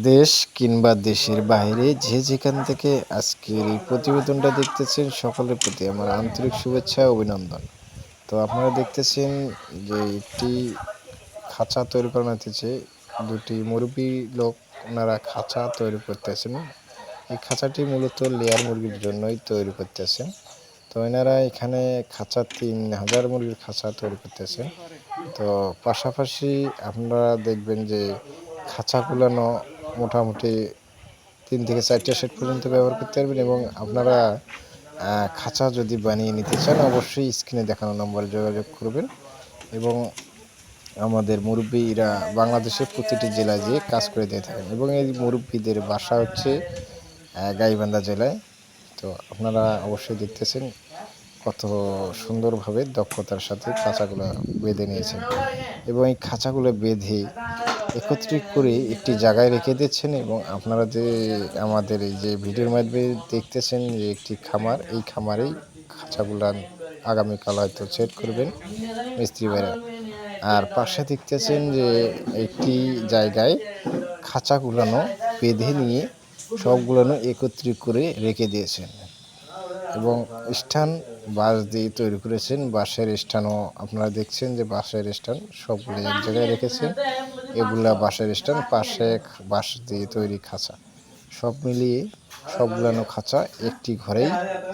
দেশ কিংবা দেশের বাইরে যে যেখান থেকে আজকের এই প্রতিবেদনটা দেখতেছেন, সকলের প্রতি আমার আন্তরিক শুভেচ্ছা অভিনন্দন। তো আপনারা দেখতেছেন যে একটি খাঁচা তৈরি করানো হতেছে দুটি মুরগি লোক ওনারা খাঁচা তৈরি করতেছেন। এই খাঁচাটি মূলত লেয়ার মুরগির জন্যই তৈরি করতেছেন। তো এনারা এখানে খাঁচা তিন হাজার মুরগির খাঁচা তৈরি করতেছেন। তো পাশাপাশি আপনারা দেখবেন যে খাঁচা কুলানো মোটামুটি তিন থেকে চারটে সেট পর্যন্ত ব্যবহার করতে পারবেন এবং আপনারা খাঁচা যদি বানিয়ে নিতে চান, অবশ্যই স্ক্রিনে দেখানো নম্বরে যোগাযোগ করবেন এবং আমাদের মুরব্বীরা বাংলাদেশের প্রতিটি জেলায় যেয়ে কাজ করে দিয়ে থাকেন এবং এই মুরব্বীদের বাসা হচ্ছে গাইবান্ধা জেলায়। তো আপনারা অবশ্যই দেখতেছেন কত সুন্দরভাবে দক্ষতার সাথে খাঁচাগুলো বেঁধে নিয়েছেন এবং এই খাঁচাগুলো বেঁধে একত্রিত করে একটি জায়গায় রেখে দিচ্ছেন এবং আপনারা যে আমাদের এই যে ভিডিওর মাধ্যমে দেখতেছেন যে একটি খামার, এই খামারেই খাঁচাগুলো আগামীকাল হয়তো সেট করবেন মিস্ত্রি ভাইরা। আর পাশে দেখতেছেন যে একটি জায়গায় খাঁচাগুলানো বেঁধে নিয়ে সবগুলানো একত্রিত করে রেখে দিয়েছেন এবং স্থান বাঁশ দিয়ে তৈরি করেছেন। বাঁশের স্থানও আপনারা দেখছেন যে বাঁশের স্থান সবগুলো এক জায়গায় রেখেছেন। এগুলা বাঁশের স্ট্যান্ড, পাশে বাঁশ দিয়ে তৈরি খাঁচা। সব মিলিয়ে সবগুলানো খাঁচা একটি ঘরেই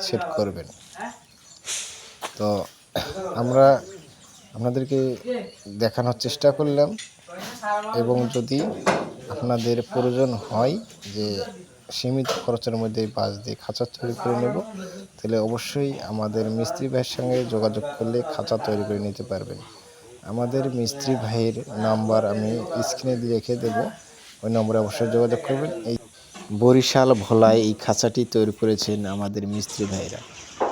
সেট করবেন। তো আমরা, আপনাদেরকে দেখানোর চেষ্টা করলাম এবং যদি আপনাদের প্রয়োজন হয় যে সীমিত খরচের মধ্যে বাঁশ দিয়ে খাঁচা তৈরি করে নেব, তাহলে অবশ্যই আমাদের মিস্ত্রি ভাইয়ের সঙ্গে যোগাযোগ করলে খাঁচা তৈরি করে নিতে পারবেন। আমাদের মিস্ত্রি ভাইয়ের নাম্বার আমি স্ক্রিনে দিয়ে রেখে দেবো। ওই নম্বরে অবশ্যই যোগাযোগ করবেন। এই বরিশাল ভোলায় এই খাঁচাটি তৈরি করেছেন আমাদের মিস্ত্রি ভাইরা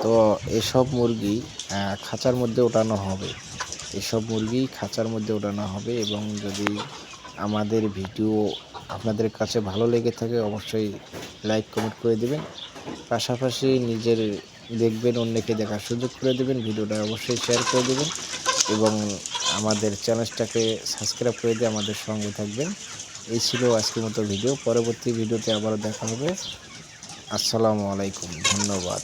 তো এসব মুরগি খাঁচার মধ্যে ওঠানো হবে। এসব মুরগি খাঁচার মধ্যে ওঠানো হবে এবং যদি আমাদের ভিডিও আপনাদের কাছে ভালো লেগে থাকে, অবশ্যই লাইক কমেন্ট করে দেবেন। পাশাপাশি নিজের দেখবেন, অন্যকে দেখার সুযোগ করে দেবেন। ভিডিওটা অবশ্যই শেয়ার করে দেবেন। এবং আমাদের চ্যানেলটাকে সাবস্ক্রাইব করে দিয়ে আমাদের সঙ্গে থাকবেন। এই ছিল আজকের মতো ভিডিও। পরবর্তী ভিডিওতে আবারও দেখা হবে। আসসালামু আলাইকুম। ধন্যবাদ।